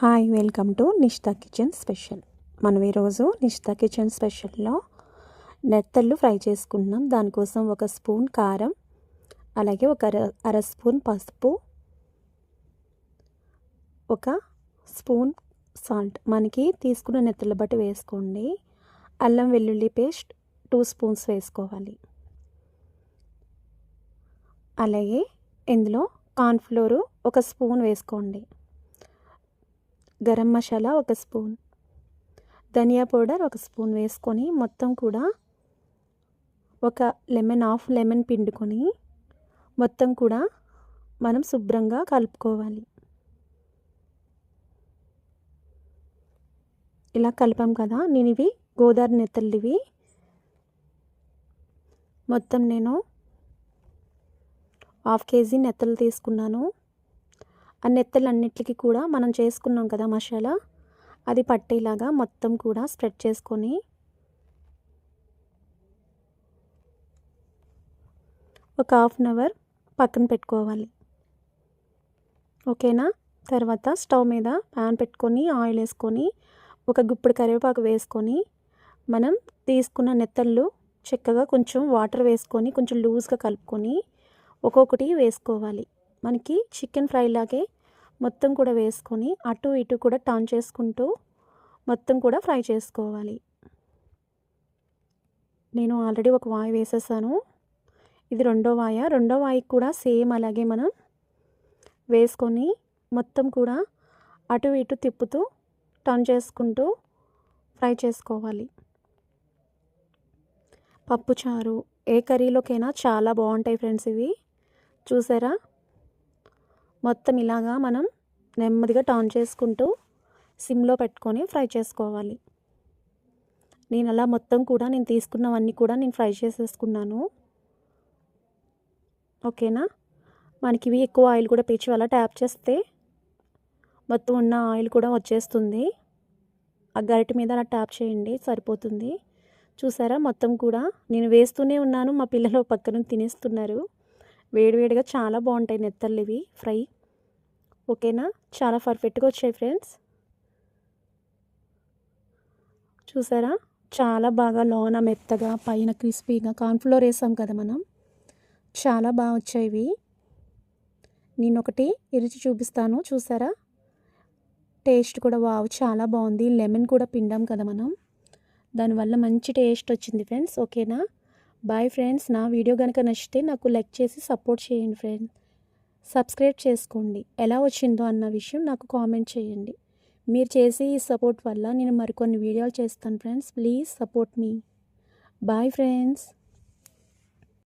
Hi welcome to Nishtha kitchen special. మనం ఈరోజు Nishta kitchen స్పెషల్లో నెత్తళ్ళు fry చేసుకుంటున్నాం. దానికోసం ఒక స్పూన్ కారం అలాగే ఒక అర అర స్పూన్ పసుపు ఒక స్పూన్ సాల్ట్. మనకి తీసుకున్న నెత్తళ్ళు బట్టి వేసుకోండి. అల్లం వెల్లుల్లి పేస్ట్ టూ స్పూన్స్ వేసుకోవాలి. అలాగే ఇందులో కార్న్ఫ్లోరు ఒక స్పూన్ వేసుకోండి. గరం మసాలా ఒక స్పూన్. ధనియా పౌడర్ ఒక స్పూన్ వేసుకొని మొత్తం కూడా ఒక లెమన్ హాఫ్ లెమన్ పిండుకొని మొత్తం కూడా మనం శుభ్రంగా కలుపుకోవాలి. ఇలా కలిపాం కదా నేను ఇవి గోదావరి నెత్తలివి. ఇవి మొత్తం నేను హాఫ్ కేజీ నెత్తలు తీసుకున్నాను. ఆ నెత్తలన్నిటికీ కూడా మనం చేసుకున్నాం కదా మసాలా. అది పట్టేలాగా మొత్తం కూడా స్ప్రెడ్ చేసుకొని ఒక హాఫ్ అన్ అవర్ పక్కన పెట్టుకోవాలి. ఓకేనా? తర్వాత స్టవ్ మీద ప్యాన్ పెట్టుకొని ఆయిల్ వేసుకొని ఒక గుప్పుడు కరివేపాకు వేసుకొని మనం తీసుకున్న నెత్తళ్ళు చక్కగా కొంచెం వాటర్ వేసుకొని కొంచెం లూజ్గా కలుపుకొని ఒక్కొక్కటి వేసుకోవాలి. మనకి చికెన్ ఫ్రై లాగే మొత్తం కూడా వేసుకొని అటు ఇటు కూడా టర్న్ చేసుకుంటూ మొత్తం కూడా ఫ్రై చేసుకోవాలి. నేను ఆల్రెడీ ఒక వాయి వేసేసాను. ఇది రెండో వాయ. రెండో వాయికి కూడా సేమ్ అలాగే మనం వేసుకొని మొత్తం కూడా అటు ఇటు తిప్పుతూ టర్న్ చేసుకుంటూ ఫ్రై చేసుకోవాలి. పప్పుచారు ఏ కర్రీలోకైనా చాలా బాగుంటాయి ఫ్రెండ్స్ ఇవి. చూసారా? మొత్తం ఇలాగా మనం నెమ్మదిగా టర్న్ చేసుకుంటూ సిమ్లో పెట్టుకొని ఫ్రై చేసుకోవాలి. నేను అలా మొత్తం కూడా నేను తీసుకున్నవన్నీ కూడా నేను ఫ్రై చేసేసుకున్నాను. ఓకేనా? మనకి ఇవి ఎక్కువ ఆయిల్ కూడా పీచి అలా ట్యాప్ చేస్తే మొత్తం ఉన్న ఆయిల్ కూడా వచ్చేస్తుంది. ఆ గరిటె మీద అలా ట్యాప్ చేయండి సరిపోతుంది. చూసారా? మొత్తం కూడా నేను వేస్తూనే ఉన్నాను మా పిల్లలు పక్కన తినేస్తున్నారు. వేడివేడిగా చాలా బాగుంటాయి నెత్తళ్ళు ఇవి ఫ్రై. ఓకేనా? చాలా పర్ఫెక్ట్గా వచ్చాయి ఫ్రెండ్స్. చూసారా? చాలా బాగా లోన మెత్తగా పైన క్రిస్పీగా కార్న్ఫ్లోర్ వేసాం కదా మనం. చాలా బాగా వచ్చాయి నేను ఒకటి ఇరిచి చూపిస్తాను. చూసారా? టేస్ట్ కూడా వావ్ చాలా బాగుంది. లెమన్ కూడా పిండాం కదా మనం. దానివల్ల మంచి టేస్ట్ వచ్చింది ఫ్రెండ్స్. ఓకేనా? Bye friends. నా వీడియో కనుక నచ్చితే నాకు లైక్ చేసి సపోర్ట్ చేయండి ఫ్రెండ్స్ సబ్స్క్రైబ్ చేసుకోండి. ఎలా వచ్చిందో అన్న విషయం నాకు కామెంట్ చేయండి. మీరు చేసే ఈ సపోర్ట్ వల్ల నేను మరికొన్ని వీడియోలు చేస్తాను friends. Please support me. Bye friends.